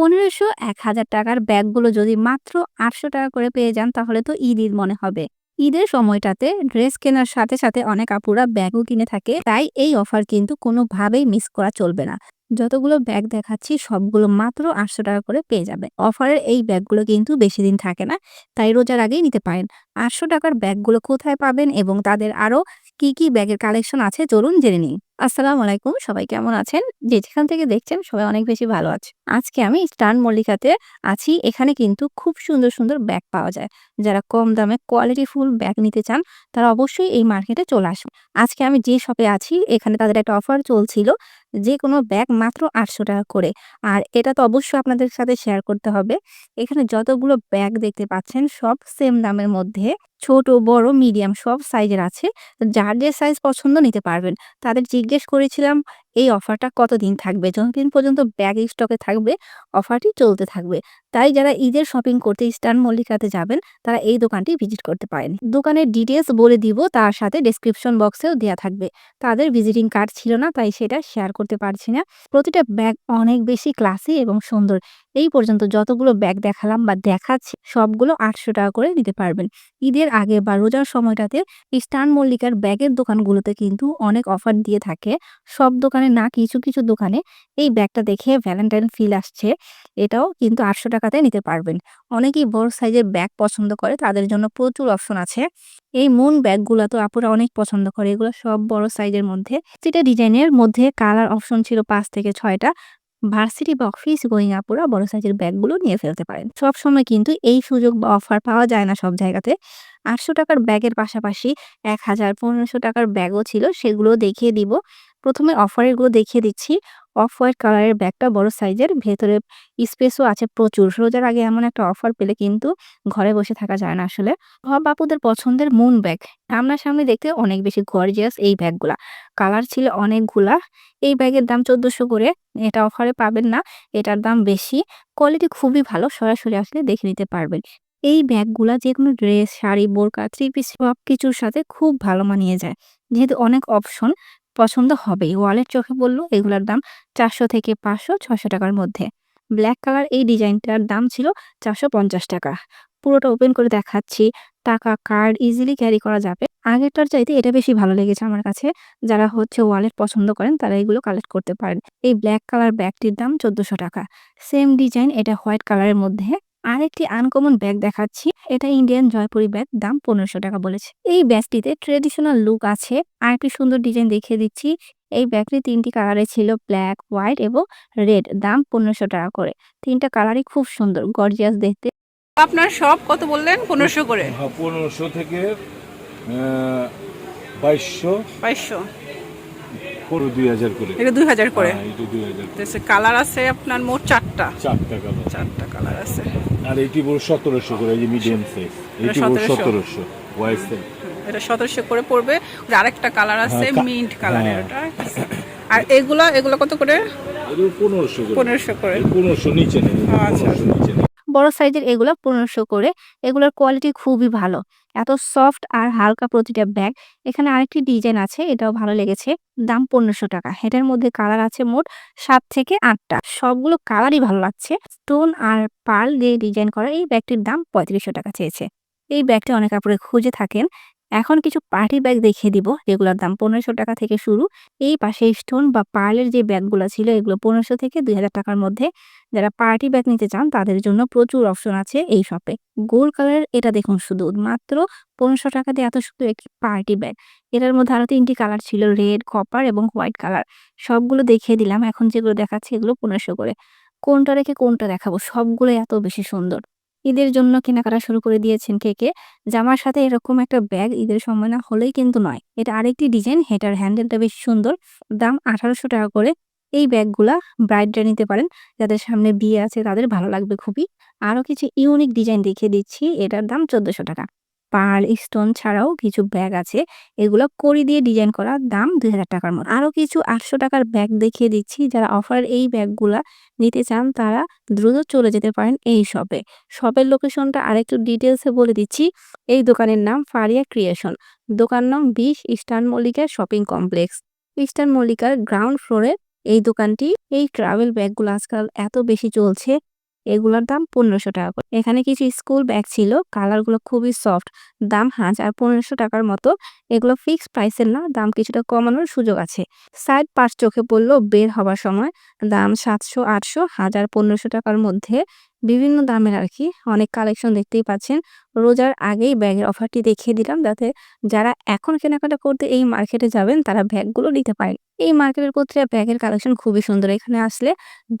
পনেরোশো এক হাজার টাকার ব্যাগগুলো যদি মাত্র আটশো টাকা করে পেয়ে যান, তাহলে তো ঈদ ঈদ মনে হবে। ঈদের সময়টাতে ড্রেস কেনার সাথে সাথে অনেক আপুরা ব্যাগও কিনে থাকে, তাই এই অফার কিন্তু কোনোভাবেই মিস করা চলবে না। যতগুলো ব্যাগ দেখাচ্ছি, সবগুলো মাত্র আটশো টাকা করে পেয়ে যাবে। অফারের এই ব্যাগগুলো কিন্তু বেশি দিন থাকে না, তাই রোজার আগেই নিতে পারেন। আটশো টাকার ব্যাগগুলো কোথায় পাবেন এবং তাদের আরও কি কি ব্যাগের কালেকশন আছে, চলুন জেনে নিই। আসসালামু আলাইকুম। সবাই কেমন আছেন? যে যেখান থেকে দেখছেন সবাই অনেক বেশি ভালো আছে। আজকে আমি স্টান মল্লিকাতে আছি। এখানে কিন্তু খুব সুন্দর সুন্দর ব্যাগ পাওয়া যায়। যারা কম দামে কোয়ালিটি ফুল ব্যাগ নিতে চান, তারা অবশ্যই এই মার্কেটে চলে আসুন। আজকে আমি যে শপে আছি, এখানে তাদের একটা অফার চলছিল, যে কোনো ব্যাগ মাত্র আটশো টাকা করে। আর এটা তো অবশ্যই আপনাদের সাথে শেয়ার করতে হবে। এখানে যতগুলো ব্যাগ দেখতে পাচ্ছেন, সব সেম দামের মধ্যে। ছোট, বড় মিডিয়াম সব সাইজের আছে। যার যে সাইজ পছন্দ নিতে পারবেন। তাদের জিজ্ঞেস করেছিলাম এই অফারটা কতদিন থাকবে? যতদিন পর্যন্ত ব্যাগ স্টকে থাকবে, অফারটি চলতে থাকবে। তাই যারা ঈদের শপিং করতে ইস্টার্ন মল্লিকাতে যাবেন, তারা এই দোকানটি ভিজিট করতে পারেন। দোকানের ডিটেলস বলে দিব, তার সাথে ডেসক্রিপশন বক্সেও দেওয়া থাকবে। তাদের ভিজিটিং কার্ড ছিল না, তাই সেটা শেয়ার করতে পারছি না। প্রতিটা ব্যাগ অনেক বেশি ক্লাসি এবং সুন্দর। এই পর্যন্ত যতগুলো ব্যাগ দেখালাম বা দেখাচ্ছি, সবগুলো আটশো টাকা করে নিতে পারবেন। ঈদের আগে বা রোজার সময়টাতে ইস্টার্ন মল্লিকার ব্যাগের দোকানগুলোতে কিন্তু অনেক অফার দিয়ে থাকে। সব দোকানে না কিছু কিছু দোকানে এই ব্যাগটা দেখে ভ্যালেন্টাইন ফিল আসছে। এটাও কিন্তু আটশো টাকাতে নিতে পারবেন। অনেকেই বড় সাইজের ব্যাগ পছন্দ করে, তাদের জন্য প্রচুর অপশন আছে। এই মুন ব্যাগগুলো তো আপুরা অনেক পছন্দ করে, এগুলো সব বড় সাইজের মধ্যে। সেটা ডিজাইনের মধ্যে কালার অপশন ছিল পাঁচ থেকে ছয়টা। ভার্সিটি বা অফিস গোয়িং আপুরা বড় সাইজের ব্যাগগুলো নিয়ে ফেলতে পারেন। সব সময় কিন্তু এই সুযোগ বা অফার পাওয়া যায় না সব জায়গাতে। আটশো টাকার ব্যাগের পাশাপাশি এক হাজার পনেরোশো টাকার ব্যাগও ছিল, সেগুলো দেখিয়ে দিব। প্রথমে অফারেরগুলো দেখিয়ে দিচ্ছি। অফ হোয়াইট কালারের ব্যাগটা বড় সাইজের ভেতরে স্পেসও আছে প্রচুর। রোজার আগে এমন একটা অফার পেলে কিন্তু ঘরে বসে থাকা যায় না আসলে। বাপুদের পছন্দের মুন ব্যাগ সামনাসামনি দেখতে অনেক বেশি গর্জিয়াস এই ব্যাগগুলা কালার ছিল অনেকগুলা, এই ব্যাগের দাম চোদ্দশো করে, এটা অফারে পাবেন না, এটার দাম বেশি। কোয়ালিটি খুবই ভালো, সরাসরি আসলে দেখে নিতে পারবেন। এই ব্যাগগুলা যে কোনো ড্রেস শাড়ি, বোরকা থ্রি পিস সব কিছুর সাথে খুব ভালো মানিয়ে যায়। যেহেতু অনেক অপশন পছন্দ হবেই ওয়ালের চোখে বলল, এগুলোর দাম চারশো থেকে পাঁচশো ছশো টাকার মধ্যে। ব্ল্যাক কালার এই ডিজাইনটার দাম ছিল চারশো পঞ্চাশ টাকা। পুরোটা ওপেন করে দেখাচ্ছি। টাকা কার্ড ইজিলি ক্যারি করা যাবে। আগেরটার চাইতে এটা বেশি ভালো লেগেছে আমার কাছে। যারা হচ্ছে ওয়ালেট পছন্দ করেন, তারা এগুলো কালেক্ট করতে পারেন। এই ব্ল্যাক কালার ব্যাগটির দাম চোদ্দশো টাকা। সেম ডিজাইন, এটা হোয়াইট কালারের মধ্যে। আরেকটি আনকমন ব্যাগ দেখাচ্ছি। এটা ইন্ডিয়ান জয়পুরি ব্যাগ দাম পনেরোশো টাকা বলেছে। এই ব্যাগটিতে ট্রেডিশনাল লুক আছে। আর একটি সুন্দর ডিজাইন দেখিয়ে দিচ্ছি। এই ব্যাগটি তিনটি কালারে ছিল ব্ল্যাক হোয়াইট এবং রেড দাম পনেরোশো টাকা করে। তিনটা কালারই খুব সুন্দর গর্জিয়াস দেখতে। আপনার সব কত বললেন? পনেরোশো করে। হ্যাঁ পনেরোশো থেকে বাইশশো। বাইশশো। পুরো দুই হাজার করে। এটা হাজার করে। হ্যাঁ, এটা দুই হাজার করে। কালার আছে আপনার মোট চারটা। চারটা কালার চারটা কালার আছে। আর এইটি বড় সতেরোশো করে এই যে মিডিয়াম সাইজ এইটি বড় সতেরোশো। ওয়াইস সাইজ এটা সতেরোশো করে পড়বে। আরেকটা কালার আছে হ্যাঁ, মিন্ট কালারের হ্যাঁ। ওটা। আর এগুলা এগুলো কত করে? পনেরোশো পনেরোশো করে। পনেরোশো নিচে নেই আচ্ছা, নিচে বড় সাইজের এগুলো পনেরোশো করে। এগুলোর কোয়ালিটি খুবই ভালো। এত সফট আর হালকা প্রতিটা ব্যাগ। এখানে আরেকটি ডিজাইন আছে, এটাও ভালো লেগেছে। দাম পনেরোশো টাকা। এটার মধ্যে কালার আছে মোট সাত থেকে আটটা। সবগুলো কালারই ভালো লাগছে। স্টোন আর পার্ল দিয়ে ডিজাইন করা এই ব্যাগটির দাম পঁয়ত্রিশশো টাকা চেয়েছে। এই ব্যাগটি অনেক কাপড়ে খুঁজে থাকেন। এখন কিছু পার্টি ব্যাগ দেখিয়ে দিব, যেগুলোর দাম পনেরোশো টাকা থেকে শুরু। এই পাশে স্টোন বা পার্লের যে ব্যাগগুলো ছিল, এগুলো পনেরোশো থেকে দুই হাজার টাকার মধ্যে। যারা পার্টি ব্যাগ নিতে চান, তাদের জন্য প্রচুর অপশন আছে এই শপে। গোল্ড কালারের এটা দেখুন শুধু, মাত্র পনেরোশো টাকা দিয়ে এত শুধু একটি পার্টি ব্যাগ। এটার মধ্যে আরও তিনটি কালার ছিল, রেড, কপার এবং হোয়াইট কালার। সবগুলো দেখিয়ে দিলাম, এখন যেগুলো দেখাচ্ছি এগুলো পনেরোশো করে। কোনটা রেখে কোনটা দেখাবো? সবগুলো এত বেশি সুন্দর। ঈদের জন্য কেনাকাটা শুরু করে দিয়েছেন কে কে জামার সাথে এরকম একটা ব্যাগ ঈদের সময় না হলেই কিন্তু নয়। এটা আরেকটি ডিজাইন, হেটার হ্যান্ডেলটা বেশ সুন্দর। দাম আঠারোশো টাকা করে। এই ব্যাগগুলা ব্রাইডরা নিতে পারেন। যাদের সামনে বিয়ে আছে তাদের ভালো লাগবে খুবই। আরও কিছু ইউনিক ডিজাইন দেখিয়ে দিচ্ছি। এটার দাম চোদ্দশো টাকা। পার্ল, স্টোন ছাড়াও কিছু ব্যাগ আছে। এগুলো কড়ি দিয়ে ডিজাইন করা দাম দুই হাজার টাকার মতো। আরও কিছু আটশো টাকার ব্যাগ দেখিয়ে দিচ্ছি। যারা অফারের এই ব্যাগগুলা নিতে চান, তারা দ্রুত চলে যেতে পারেন এই শপে। শপের লোকেশনটা আরেকটু ডিটেলসে বলে দিচ্ছি। এই দোকানের নাম ফারিয়া ক্রিয়েশন। দোকান নাম বিশ ইস্টার্ন মল্লিকার শপিং কমপ্লেক্স। ইস্টার্ন মল্লিকার গ্রাউন্ড ফ্লোরে এই দোকানটি, এই ট্রাভেল ব্যাগগুলো আজকাল এত বেশি চলছে। এগুলোর দাম পনেরোশো টাকা করে। এখানে কিছু স্কুল ব্যাগ ছিল কালারগুলো খুবই সফট দাম হাজার পনেরোশো টাকার মতো। এগুলো ফিক্স প্রাইসের না, দাম কিছুটা কমানোর সুযোগ আছে। সাইড পার্ট চোখে পড়ল বের হবার সময়, দাম সাতশো, আটশো, হাজার, পনেরোশো টাকার মধ্যে। বিভিন্ন দামের আর কি, অনেক কালেকশন দেখতেই পাচ্ছেন। রোজার আগেই ব্যাগের অফারটি দেখিয়ে দিলাম, যাতে যারা এখন কেনাকাটা করতে এই মার্কেটে যাবেন, তারা ব্যাগগুলো নিতে পারেন। এই মার্কেটের পত্রিকা ব্যাগের কালেকশন খুবই সুন্দর। এখানে আসলে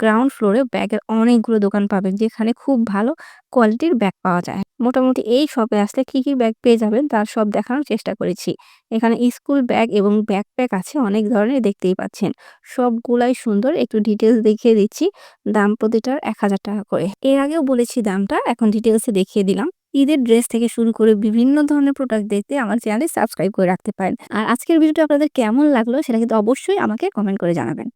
গ্রাউন্ড ফ্লোরে ব্যাগের অনেকগুলো দোকান পাবেন, যেখানে খুব ভালো কোয়ালিটির ব্যাগ পাওয়া যায়। মোটামুটি এই শপে আসলে কি কি ব্যাগ পেয়ে যাবেন তার সব দেখানোর চেষ্টা করেছি। এখানে স্কুল ব্যাগ এবং ব্যাকপ্যাক আছে, অনেক ধরনের দেখতেই পাচ্ছেন। সবগুলাই সুন্দর, একটু ডিটেলস দেখিয়ে দিচ্ছি। দাম প্রতিটার এক হাজার টাকা করে। এর আগেও বলেছি দামটা, এখন ডিটেলসে দেখিয়ে দিলাম। ঈদের ড্রেস থেকে শুরু করে বিভিন্ন ধরনের প্রোডাক্ট দেখতে আমার চ্যানেলে সাবস্ক্রাইব করে রাখতে পারেন। আর আজকের ভিডিওটা আপনাদের কেমন লাগল সেটা কিন্তু অবশ্যই আমাকে কমেন্ট করে জানাবেন।